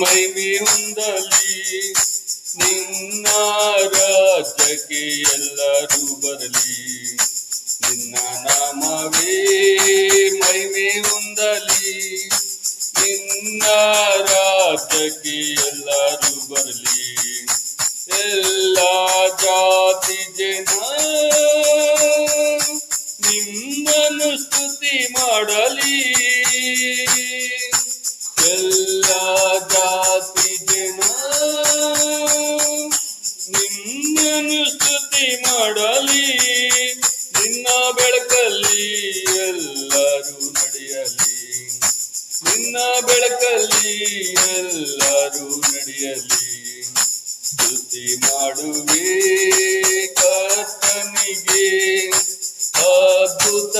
ಮೈಮಿ ಹೊಂದಲಿ ನಿನ್ನ ರಾಜ್ಯಕ್ಕೆ ಎಲ್ಲರೂ ಬರಲಿ. ನಿನ್ನ ನಾಮವೇ ಮೈಮೆ ಹೊಂದಲಿ ನಿನ್ನ ರಾಜ್ಯಕ್ಕೆ ಎಲ್ಲರೂ ಬರಲಿ. ಎಲ್ಲ ಜಾತಿ ಜನ ನಿಮ್ಮನ್ನು ಸ್ತುತಿ ಮಾಡಲಿ. ನಿನ್ನನ್ನು ಸ್ತುತಿ ಮಾಡಲಿ. ನಿನ್ನ ಬೆಳಕಲ್ಲಿ ಎಲ್ಲರೂ ನಡೆಯಲಿ. ನಿನ್ನ ಬೆಳಕಲ್ಲಿ ಎಲ್ಲರೂ ನಡೆಯಲಿ. ಸ್ತುತಿ ಮಾಡುವೆ ಕರ್ತನಿಗೆ ಅದ್ಭುತ